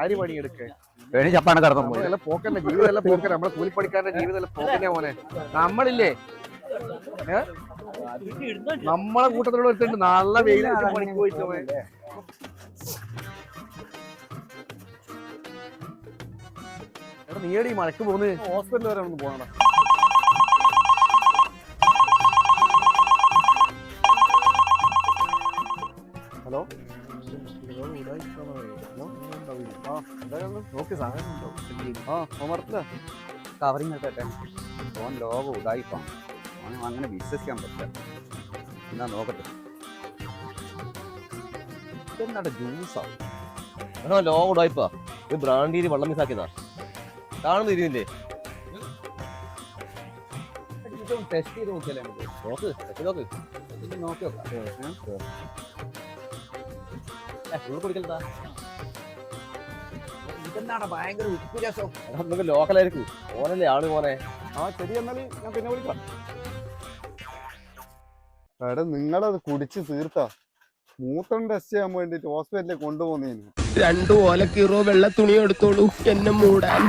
ആര് പണിയെടുക്കേ? ചപ്പാണ് കടന്നു പോക്കന്നെ നമ്മളെ കൂലിപ്പണിക്കാരന്റെ ജീവിതം പോക്കന്നെ മോനെ. നമ്മളില്ലേ? നമ്മളെ കൂട്ടത്തിലുള്ള ഒരുത്തുണ്ട് നല്ല വെയിൽ പണിക്ക് പോയിട്ട് മോനെ. എടാ നീയടി മഴക്ക് പോകുന്നത്? ഹോസ്പിറ്റൽ വരെ ഒന്ന് പോകണം ഹലോ നോക്കി സാധനം ആ കവറിങ് ഫോൺ ഓൻ ലോക ഉദായിപ്പാണ് ഓനെ അങ്ങനെ വിശ്വസിക്കാൻ പറ്റില്ല എന്നാ നോക്കട്ടെ എന്നാടെ ജ്യൂസാ ആ ഉടായിപ്പാ ഇത് ബ്രാൻഡിയിൽ വെള്ളം മിസ്സാക്കിയതാ കാണുന്ന ഇരുന്നില്ലേ ടെസ്റ്റ് ചെയ്ത് നോക്കിയാലേ നോക്ക് നോക്ക് നോക്കി നോക്കാം ഇതെന്താണ് ഭയങ്കര ഉപ്പ് രസം നമുക്ക് ലോക്കലായിരിക്കും ഓനല്ലേ ആൾ മോനെ. ആ ശരി എന്നാൽ ഞാൻ പിന്നെ വിളിക്കാം. എടാ നിങ്ങളത് കുടിച്ച് തീർത്താ. മൂത്രം ടെസ്റ്റ് ചെയ്യാൻ വേണ്ടിട്ട് ഹോസ്പിറ്റലിൽ കൊണ്ടുപോകുന്നതിന് രണ്ടു ഓലക്കീറോ വെള്ള തുണി എടുത്തോളൂ എന്നെ മൂടാൻ.